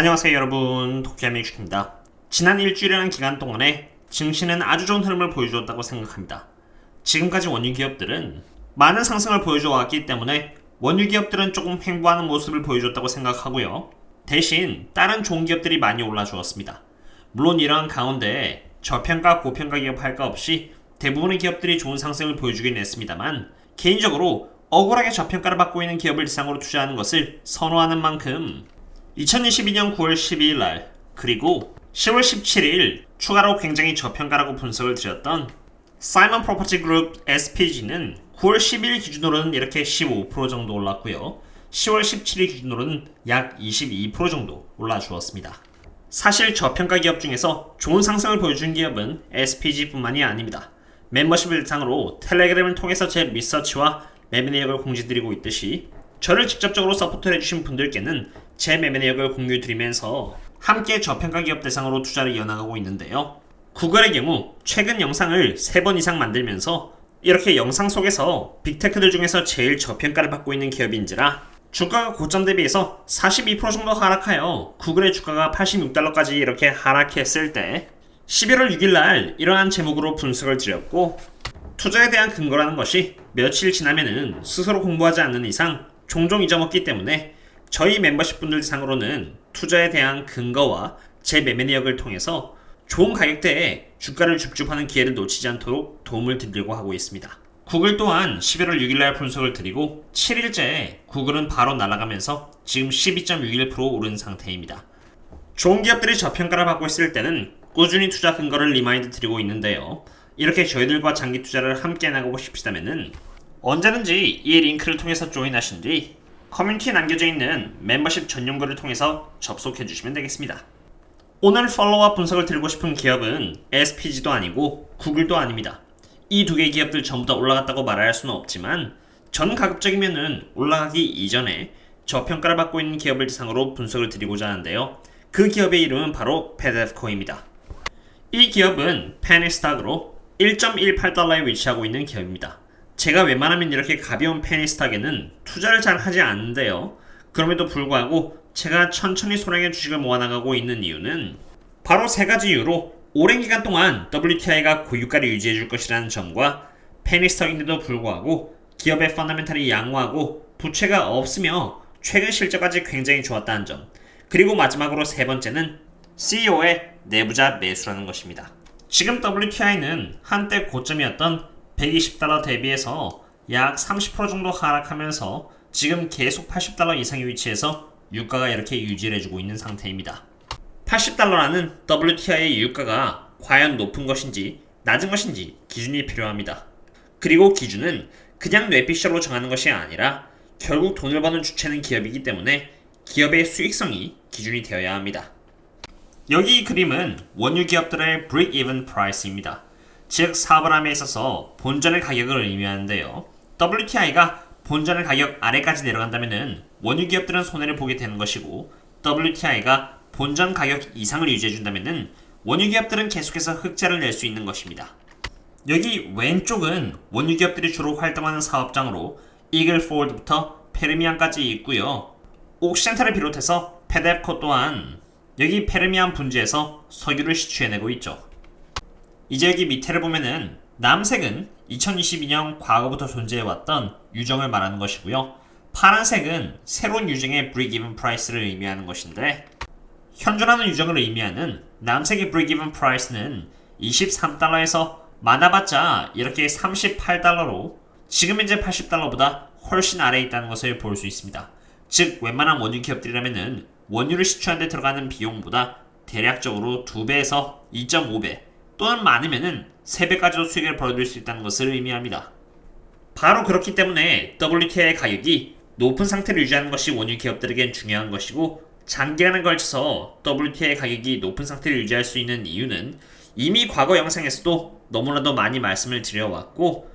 안녕하세요 여러분 도키아미주입니다 지난 일주일이라는 기간 동안에 증시는 아주 좋은 흐름을 보여주었다고 생각합니다. 지금까지 원유 기업들은 많은 상승을 보여줘 왔기 때문에 원유 기업들은 조금 횡보하는 모습을 보여줬다고 생각하고요. 대신 다른 좋은 기업들이 많이 올라주었습니다. 물론 이러한 가운데 저평가 고평가 기업 할것 없이 대부분의 기업들이 좋은 상승을 보여주긴 했습니다만 개인적으로 억울하게 저평가를 받고 있는 기업을 대상으로 투자하는 것을 선호하는 만큼 2022년 9월 12일 날 그리고 10월 17일 추가로 굉장히 저평가라고 분석을 드렸던 사이먼 프로퍼티 그룹 SPG는 9월 10일 기준으로는 이렇게 15% 정도 올랐고요. 10월 17일 기준으로는 약 22% 정도 올라주었습니다. 사실 저평가 기업 중에서 좋은 상승을 보여준 기업은 SPG뿐만이 아닙니다. 멤버십을 대상으로 텔레그램을 통해서 제 리서치와 매매 내역을 공지드리고 있듯이 저를 직접적으로 서포트를 해주신 분들께는 제 매매 내역을 공유드리면서 함께 저평가 기업 대상으로 투자를 이어나가고 있는데요. 구글의 경우 최근 영상을 3번 이상 만들면서 이렇게 영상 속에서 빅테크들 중에서 제일 저평가를 받고 있는 기업인지라 주가가 고점 대비해서 42% 정도 하락하여 구글의 주가가 86달러까지 이렇게 하락했을 때 11월 6일 날 이러한 제목으로 분석을 드렸고 투자에 대한 근거라는 것이 며칠 지나면은 스스로 공부하지 않는 이상 종종 잊어먹기 때문에 저희 멤버십 분들 상으로는 투자에 대한 근거와 제 매매 내역을 통해서 좋은 가격대에 주가를 줍줍하는 기회를 놓치지 않도록 도움을 드리려고 하고 있습니다. 구글 또한 11월 6일날 분석을 드리고 7일째 구글은 바로 날아가면서 지금 12.61% 오른 상태입니다. 좋은 기업들이 저평가를 받고 있을 때는 꾸준히 투자 근거를 리마인드 드리고 있는데요. 이렇게 저희들과 장기 투자를 함께 나가고 싶으시다면은 언제든지 이 링크를 통해서 조인하신 뒤 커뮤니티에 남겨져 있는 멤버십 전용글을 통해서 접속해 주시면 되겠습니다. 오늘 팔로우업 분석을 드리고 싶은 기업은 SPG도 아니고 구글도 아닙니다. 이 두 개의 기업들 전부 다 올라갔다고 말할 수는 없지만 전 가급적이면은 올라가기 이전에 저평가를 받고 있는 기업을 대상으로 분석을 드리고자 하는데요. 그 기업의 이름은 바로 페데프코입니다. 이 기업은 페니스탁으로 1.18달러에 위치하고 있는 기업입니다. 제가 웬만하면 이렇게 가벼운 페니스탁에는 투자를 잘 하지 않는데요. 그럼에도 불구하고 제가 천천히 소량의 주식을 모아나가고 있는 이유는 바로 세 가지 이유로 오랜 기간 동안 WTI가 고유가를 유지해 줄 것이라는 점과 페니스탁인데도 불구하고 기업의 펀더멘탈이 양호하고 부채가 없으며 최근 실적까지 굉장히 좋았다는 점 그리고 마지막으로 세 번째는 CEO의 내부자 매수라는 것입니다. 지금 WTI는 한때 고점이었던 120달러 대비해서 약 30% 정도 하락하면서 지금 계속 80달러 이상의 위치에서 유가가 이렇게 유지를 해주고 있는 상태입니다. 80달러라는 WTI의 유가가 과연 높은 것인지 낮은 것인지 기준이 필요합니다. 그리고 기준은 그냥 뇌피셜로 정하는 것이 아니라 결국 돈을 버는 주체는 기업이기 때문에 기업의 수익성이 기준이 되어야 합니다. 여기 이 그림은 원유 기업들의 break-even price입니다. 즉 사업을 함에 있어서 본전의 가격을 의미하는데요. WTI가 본전의 가격 아래까지 내려간다면 원유 기업들은 손해를 보게 되는 것이고 WTI가 본전 가격 이상을 유지해준다면 원유 기업들은 계속해서 흑자를 낼 수 있는 것입니다. 여기 왼쪽은 원유 기업들이 주로 활동하는 사업장으로 이글폴드부터 페르미안까지 있고요. 옥시젠탈을 비롯해서 페뎁코 또한 여기 페르미안 분지에서 석유를 시추해내고 있죠. 이제 여기 밑에를 보면은 남색은 2022년 과거부터 존재해왔던 유정을 말하는 것이고요. 파란색은 새로운 유정의 break-even price를 의미하는 것인데 현존하는 유정을 의미하는 남색의 break-even price는 23달러에서 많아봤자 이렇게 38달러로 지금 현재 80달러보다 훨씬 아래에 있다는 것을 볼 수 있습니다. 즉 웬만한 원유 기업들이라면은 원유를 시추하는 데 들어가는 비용보다 대략적으로 2배에서 2.5배 또는 많으면은 3배까지도 수익을 벌어들일 수 있다는 것을 의미합니다. 바로 그렇기 때문에 WTI의 가격이 높은 상태를 유지하는 것이 원유 기업들에겐 중요한 것이고 장기간에 걸쳐서 WTI 가격이 높은 상태를 유지할 수 있는 이유는 이미 과거 영상에서도 너무나도 많이 말씀을 드려왔고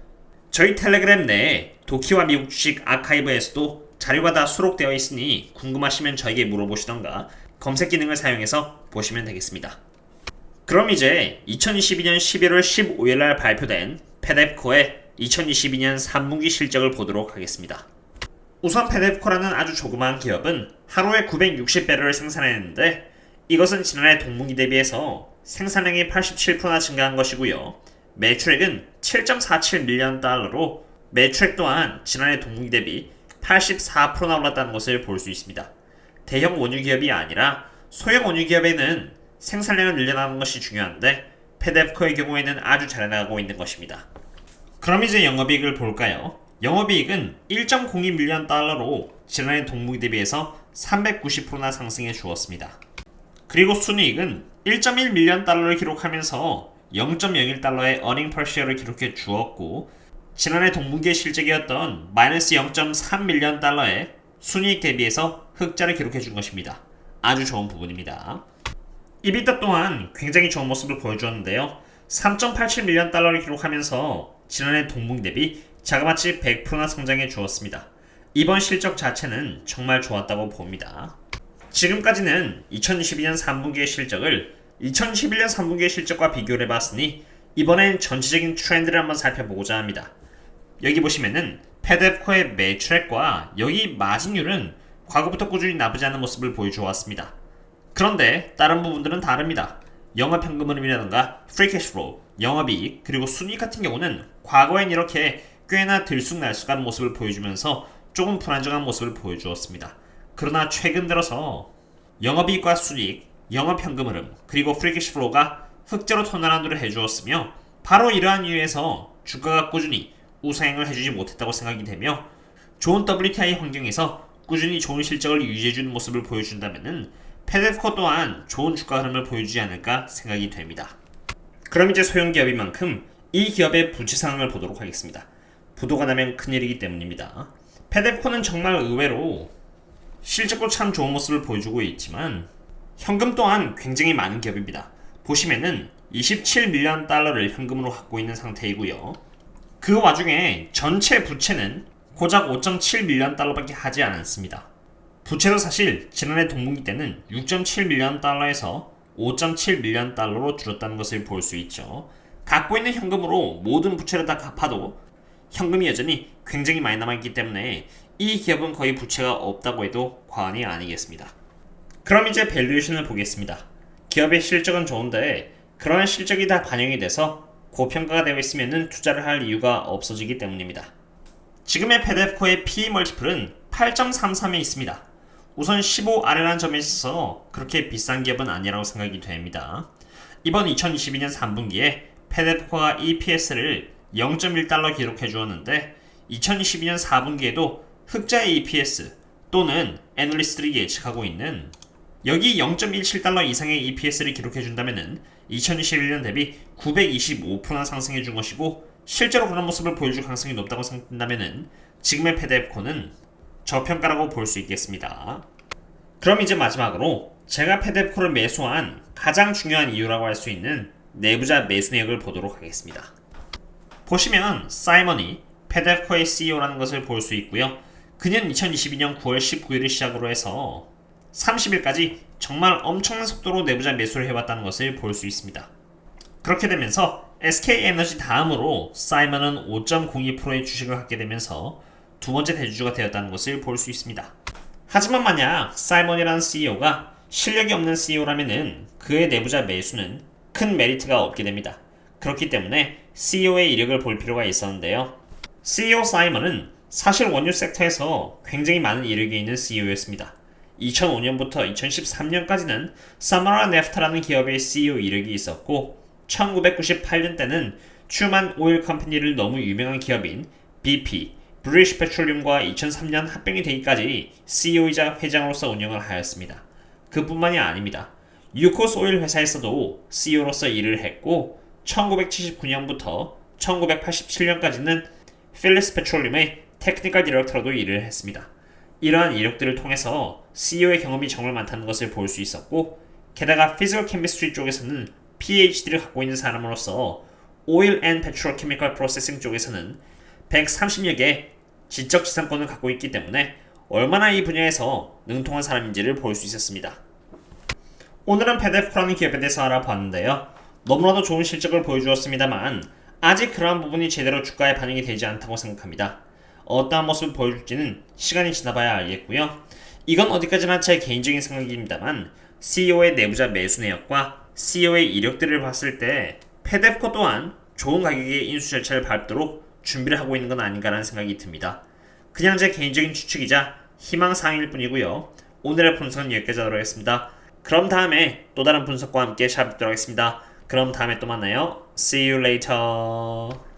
저희 텔레그램 내에 도키와 미국 주식 아카이브에서도 자료가 다 수록되어 있으니 궁금하시면 저에게 물어보시던가 검색 기능을 사용해서 보시면 되겠습니다. 그럼 이제 2022년 11월 15일 날 발표된 페뎁코의 2022년 3분기 실적을 보도록 하겠습니다. 우선 페뎁코라는 아주 조그마한 기업은 하루에 960배럴을 생산했는데 이것은 지난해 동분기 대비해서 생산량이 87%나 증가한 것이고요. 매출액은 7.47밀리언 달러로 매출액 또한 지난해 동분기 대비 84%나 올랐다는 것을 볼 수 있습니다. 대형 원유 기업이 아니라 소형 원유 기업에는 생산량을 늘려나가는 것이 중요한데 페데프코의 경우에는 아주 잘 나가고 있는 것입니다. 그럼 이제 영업이익을 볼까요? 영업이익은 1.02밀리언 달러로 지난해 동분기 대비해서 390%나 상승해 주었습니다. 그리고 순이익은 1.1밀리언 달러를 기록하면서 0.01달러의 어닝 퍼시어를 기록해 주었고 지난해 동분기의 실적이었던 마이너스 0.3밀리언 달러의 순이익 대비해서 흑자를 기록해 준 것입니다. 아주 좋은 부분입니다. 이비타 또한 굉장히 좋은 모습을 보여주었는데요. 3.87밀리언 달러를 기록하면서 지난해 동분기 대비 자그마치 100%나 성장해 주었습니다. 이번 실적 자체는 정말 좋았다고 봅니다. 지금까지는 2022년 3분기의 실적을 2011년 3분기의 실적과 비교를 해봤으니 이번엔 전체적인 트렌드를 한번 살펴보고자 합니다. 여기 보시면은 페데프코의 매출액과 여기 마진율은 과거부터 꾸준히 나쁘지 않은 모습을 보여줘 왔습니다. 그런데 다른 부분들은 다릅니다. 영업현금 흐름이라던가 프리캐시플로우, 영업이익, 그리고 순이익 같은 경우는 과거엔 이렇게 꽤나 들쑥날쑥한 모습을 보여주면서 조금 불안정한 모습을 보여주었습니다. 그러나 최근 들어서 영업이익과 순이익, 영업현금 흐름, 그리고 프리캐시플로우가 흑자로 턴어라운드를 해주었으며 바로 이러한 이유에서 주가가 꾸준히 우상향을 해주지 못했다고 생각이 되며 좋은 WTI 환경에서 꾸준히 좋은 실적을 유지해주는 모습을 보여준다면 페데프코 또한 좋은 주가 흐름을 보여주지 않을까 생각이 됩니다. 그럼 이제 소형 기업인 만큼 이 기업의 부채 상황을 보도록 하겠습니다. 부도가 나면 큰일이기 때문입니다. 페데프코는 정말 의외로 실적도 참 좋은 모습을 보여주고 있지만 현금 또한 굉장히 많은 기업입니다. 보시면은 27밀리언 달러를 현금으로 갖고 있는 상태이고요. 그 와중에 전체 부채는 고작 5.7밀리언 달러밖에 하지 않았습니다. 부채도 사실 지난해 동분기 때는 6.7밀리언 달러에서 5.7밀리언 달러로 줄었다는 것을 볼 수 있죠. 갖고 있는 현금으로 모든 부채를 다 갚아도 현금이 여전히 굉장히 많이 남아있기 때문에 이 기업은 거의 부채가 없다고 해도 과언이 아니겠습니다. 그럼 이제 밸류에이션을 보겠습니다. 기업의 실적은 좋은데 그러한 실적이 다 반영이 돼서 고평가가 되어 있으면 투자를 할 이유가 없어지기 때문입니다. 지금의 페데프코의 PE 멀티플은 8.33에 있습니다. 우선 15 아래라는 점에 있어서 그렇게 비싼 기업은 아니라고 생각이 됩니다. 이번 2022년 3분기에 페데프코가 EPS를 0.1달러 기록해 주었는데 2022년 4분기에도 흑자의 EPS 또는 애널리스트들이 예측하고 있는 여기 0.17달러 이상의 EPS를 기록해 준다면은 2021년 대비 925%나 상승해 준 것이고 실제로 그런 모습을 보여줄 가능성이 높다고 생각된다면은 지금의 페데프코는 저평가라고 볼 수 있겠습니다. 그럼 이제 마지막으로 제가 페데프코를 매수한 가장 중요한 이유라고 할 수 있는 내부자 매수 내역을 보도록 하겠습니다. 보시면 사이먼이 페데프코의 CEO라는 것을 볼 수 있고요. 그는 2022년 9월 19일을 시작으로 해서 30일까지 정말 엄청난 속도로 내부자 매수를 해왔다는 것을 볼 수 있습니다. 그렇게 되면서 SK에너지 다음으로 사이먼은 5.02%의 주식을 갖게 되면서 두 번째 대주주가 되었다는 것을 볼 수 있습니다. 하지만 만약 사이먼이라는 CEO가 실력이 없는 CEO라면 그의 내부자 매수는 큰 메리트가 없게 됩니다. 그렇기 때문에 CEO의 이력을 볼 필요가 있었는데요. CEO 사이먼은 사실 원유 섹터에서 굉장히 많은 이력이 있는 CEO였습니다. 2005년부터 2013년까지는 사마라 네프타라는 기업의 CEO 이력이 있었고 1998년 때는 추만 오일 컴퍼니를 너무 유명한 기업인 BP, 브리시 페트롤륨과 2003년 합병이 되기까지 CEO이자 회장으로서 운영을 하였습니다. 그뿐만이 아닙니다. 유코스 오일 회사에서도 CEO로서 일을 했고 1979년부터 1987년까지는 필리스 페트롤륨의 테크니컬 디렉터로도 일을 했습니다. 이러한 이력들을 통해서 CEO의 경험이 정말 많다는 것을 볼 수 있었고 게다가 피지컬 케미스트리 쪽에서는 PhD를 갖고 있는 사람으로서 오일 앤 페트로케미컬 프로세싱 쪽에서는 130여 개 지적 지상권을 갖고 있기 때문에 얼마나 이 분야에서 능통한 사람인지를 볼 수 있었습니다. 오늘은 페데프코라는 기업에 대해서 알아봤는데요. 너무나도 좋은 실적을 보여주었습니다만 아직 그러한 부분이 제대로 주가에 반영이 되지 않다고 생각합니다. 어떠한 모습을 보여줄지는 시간이 지나봐야 알겠고요. 이건 어디까지나 제 개인적인 생각입니다만 CEO의 내부자 매수 내역과 CEO의 이력들을 봤을 때 페데프코 또한 좋은 가격의 인수 절차를 밟도록 준비를 하고 있는 건 아닌가라는 생각이 듭니다. 그냥 제 개인적인 추측이자 희망사항일 뿐이고요. 오늘의 분석은 여기까지 하도록 하겠습니다. 그럼 다음에 또 다른 분석과 함께 샵 뵙도록 하겠습니다. 그럼 다음에 또 만나요. See you later.